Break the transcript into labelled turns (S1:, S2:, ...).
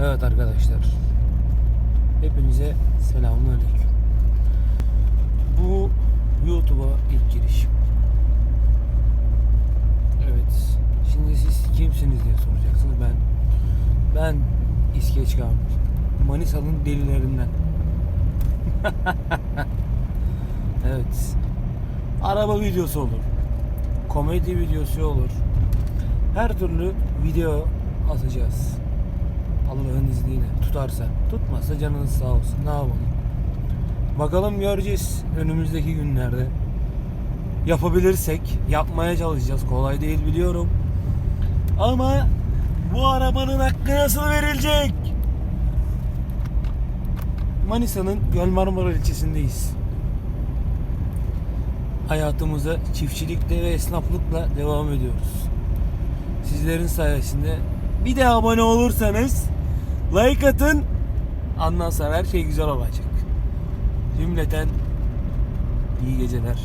S1: Evet arkadaşlar. Hepinize selamünaleyküm. Bu YouTube'a ilk girişim. Evet. Şimdi siz kimsiniz diye soracaksınız. Ben ben İskeç Kamil. Manisa'nın delilerinden. evet. Araba videosu olur. Komedi videosu olur. Her türlü video atacağız. Allah'ın izniyle tutarsa. Tutmazsa canınız sağ olsun. Ne yapalım? Bakalım göreceğiz önümüzdeki günlerde. Yapabilirsek yapmaya çalışacağız. Kolay değil biliyorum. Ama bu arabanın hakkı nasıl verilecek? Manisa'nın Göl Marmara ilçesindeyiz. Hayatımıza çiftçilikle ve esnaflıkla devam ediyoruz. Sizlerin sayesinde bir de abone olursanız like atın ondan sonra her şey güzel olacak. Cümleten iyi geceler.